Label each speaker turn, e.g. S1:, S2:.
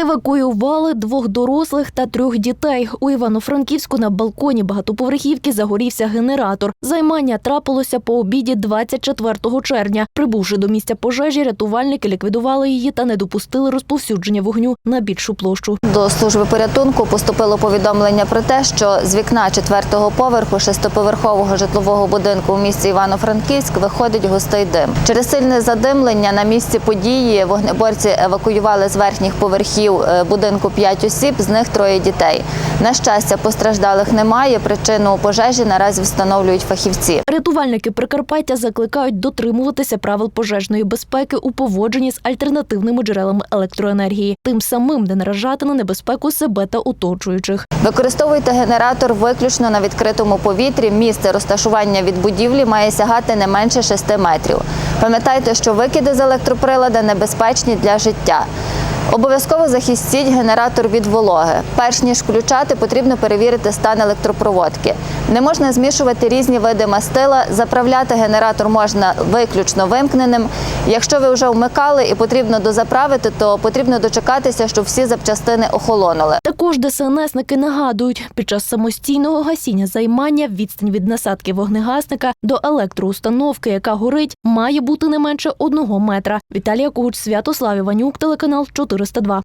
S1: Евакуювали двох дорослих та трьох дітей. У Івано-Франківську на балконі багатоповерхівки загорівся генератор. Займання трапилося по обіді 24 червня. Прибувши до місця пожежі, рятувальники ліквідували її та не допустили розповсюдження вогню на більшу площу.
S2: До служби порятунку поступило повідомлення про те, що з вікна четвертого поверху шестиповерхового житлового будинку у місті Івано-Франківськ виходить густий дим. Через сильне задимлення на місці події вогнеборці евакуювали з верхніх поверхів е, будинку п'ять осіб, з них троє дітей. На щастя, постраждалих немає. Причину пожежі наразі встановлюють фахівці.
S1: Рятувальники Прикарпаття закликають дотримуватися правил пожежної безпеки у поводженні з альтернативними джерелами електроенергії, тим самим не наражати на небезпеку себе та оточуючих.
S2: Використовуйте генератор виключно на відкритому повітрі. Місце розташування від будівлі має сягати не менше 6 метрів. Пам'ятайте, що викиди з електроприлада небезпечні для життя. Обов'язково захистіть генератор від вологи. Перш ніж включати, потрібно перевірити стан електропроводки. Не можна змішувати різні види мастила. Заправляти генератор можна виключно вимкненим. Якщо ви вже вмикали і потрібно дозаправити, то потрібно дочекатися, щоб всі запчастини охолонули.
S1: Також ДСНСники нагадують, під час самостійного гасіння займання відстань від насадки вогнегасника до електроустановки, яка горить, має бути не менше одного метра. Віталія Кугуч, Святослав Іванюк, телеканал 402.